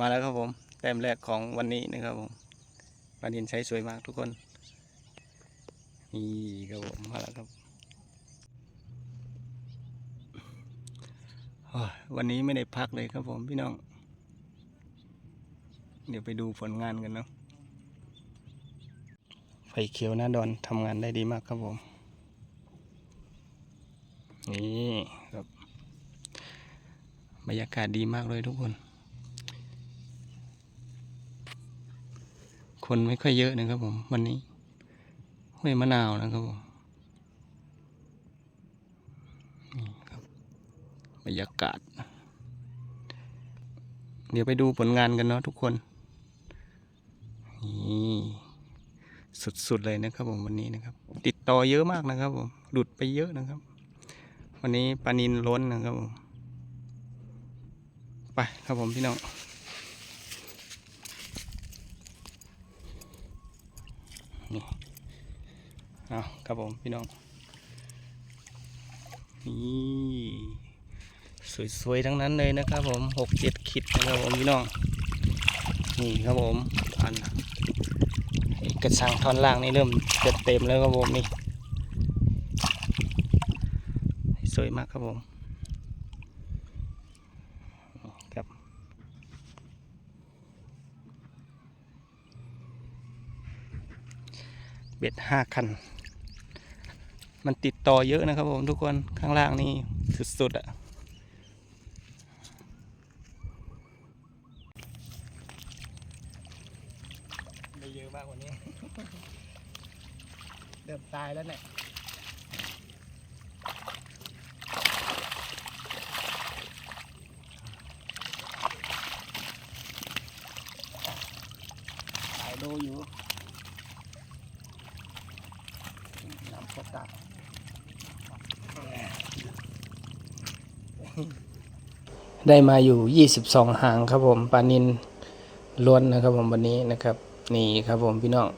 มาแล้วครับผม แต้มแรกของวันนี้นะครับผมปลานินใช้สวยมากทุกคน นี่ครับผมมาแล้วครับ วันนี้ไม่ได้พักเลยครับผมพี่น้อง เดี๋ยวไปดูผลงานกันเนาะ ไฟเขียวหน้าดอนทำงานได้ดีมากครับผม นี่ครับ บรรยากาศดีมากเลยทุกคน คนไม่ค่อยเยอะนะครับผม วันนี้ห้วยมะนาวนะครับผมนี่ครับบรรยากาศ เดี๋ยวไปดูผลงานกันเนาะทุกคนนี่สุดๆเลยนะครับผมวันนี้นะครับ ติดต่อเยอะมากนะครับผมหลุดไปเยอะนะครับ วันนี้ปลานินล้นนะครับผมไปครับผมพี่น้อง นี่เอาครับผมพี่น้อง นี่สวยๆทั้งนั้นเลยนะครับผมหกเจ็ดขีดนะครับผมพี่น้อง นี่ครับผมอันกระชังท่อนล่างนี่เริ่มเต็มแล้วครับผมนี่ สวยมากครับผมครับ เบ็ดห้าคัน มันติดต่อเยอะนะครับผมทุกคนข้างล่างนี่สุดๆอะได้เยอะมากกว่านี้เริ่มตายแล้วเนี่ยถ่ายดูอยู่ น้ำโค ตรได้มาอยู่ 22 หางครับผมปลานินล้วนนะครับผมวันนี้นะครับ นี่ครับผมพี่น้อง